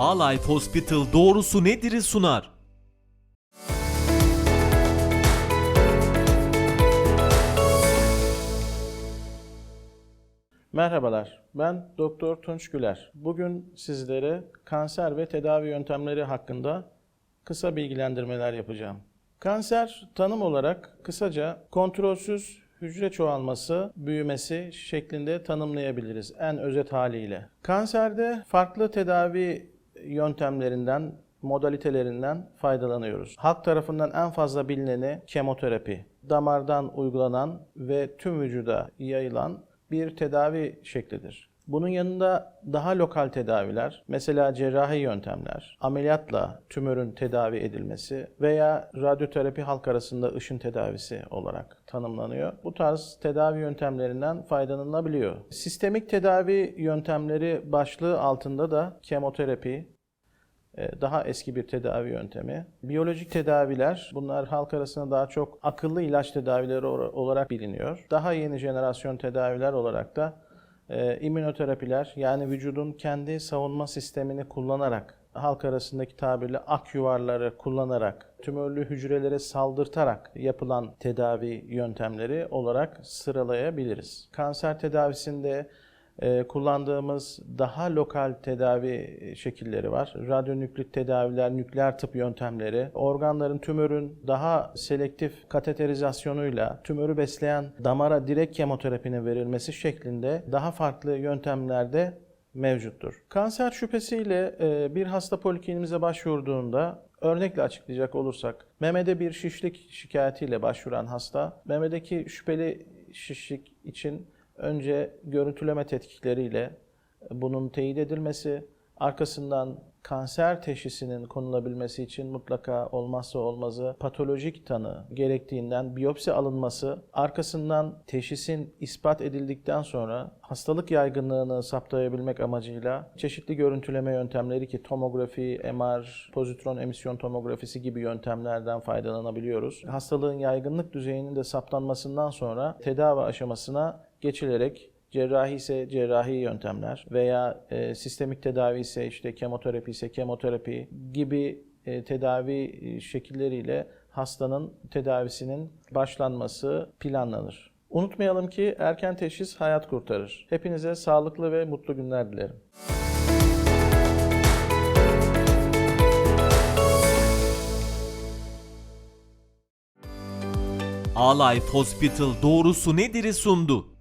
A-Life Hospital doğrusu nedir'i sunar. Merhabalar, ben Doktor Tunç Güler. Bugün sizlere kanser ve tedavi yöntemleri hakkında kısa bilgilendirmeler yapacağım. Kanser tanım olarak kısaca kontrolsüz hücre çoğalması, büyümesi şeklinde tanımlayabiliriz en özet haliyle. Kanserde farklı tedavi yöntemlerinden, modalitelerinden faydalanıyoruz. Halk tarafından en fazla bilineni kemoterapi. Damardan uygulanan ve tüm vücuda yayılan bir tedavi şeklidir. Bunun yanında daha lokal tedaviler, mesela cerrahi yöntemler, ameliyatla tümörün tedavi edilmesi veya radyoterapi halk arasında ışın tedavisi olarak tanımlanıyor. Bu tarz tedavi yöntemlerinden faydalanılabiliyor. Sistemik tedavi yöntemleri başlığı altında da kemoterapi, e, daha eski bir tedavi yöntemi. Biyolojik tedaviler, bunlar halk arasında daha çok akıllı ilaç tedavileri olarak biliniyor. Daha yeni jenerasyon tedaviler olarak da e, immünoterapiler, yani vücudun kendi savunma sistemini kullanarak, halk arasındaki tabirle ak yuvarları kullanarak, tümörlü hücrelere saldırtarak yapılan tedavi yöntemleri olarak sıralayabiliriz. Kanser tedavisinde kullandığımız daha lokal tedavi şekilleri var. Radyonüklit tedaviler, nükleer tıp yöntemleri, organların tümörün daha selektif kateterizasyonuyla tümörü besleyen damara direkt kemoterapinin verilmesi şeklinde daha farklı yöntemlerde mevcuttur. Kanser şüphesiyle e, bir hasta polikliniğimize başvurduğunda örnekle açıklayacak olursak memede bir şişlik şikayetiyle başvuran hasta memedeki şüpheli şişlik için önce görüntüleme tetkikleriyle bunun teyit edilmesi, arkasından kanser teşhisinin konulabilmesi için mutlaka olmazsa olmazı patolojik tanı gerektiğinden biyopsi alınması, arkasından teşhisin ispat edildikten sonra hastalık yaygınlığını saptayabilmek amacıyla çeşitli görüntüleme yöntemleri ki tomografi, MR, pozitron emisyon tomografisi gibi yöntemlerden faydalanabiliyoruz. Hastalığın yaygınlık düzeyinin de saptanmasından sonra tedavi aşamasına geçilerek cerrahi ise cerrahi yöntemler veya e, sistemik tedavi ise işte kemoterapi ise kemoterapi gibi e, tedavi e, şekilleriyle hastanın tedavisinin başlanması planlanır. Unutmayalım ki erken teşhis hayat kurtarır. Hepinize sağlıklı ve mutlu günler dilerim. A-Life Hospital doğrusu nedir'i sundu.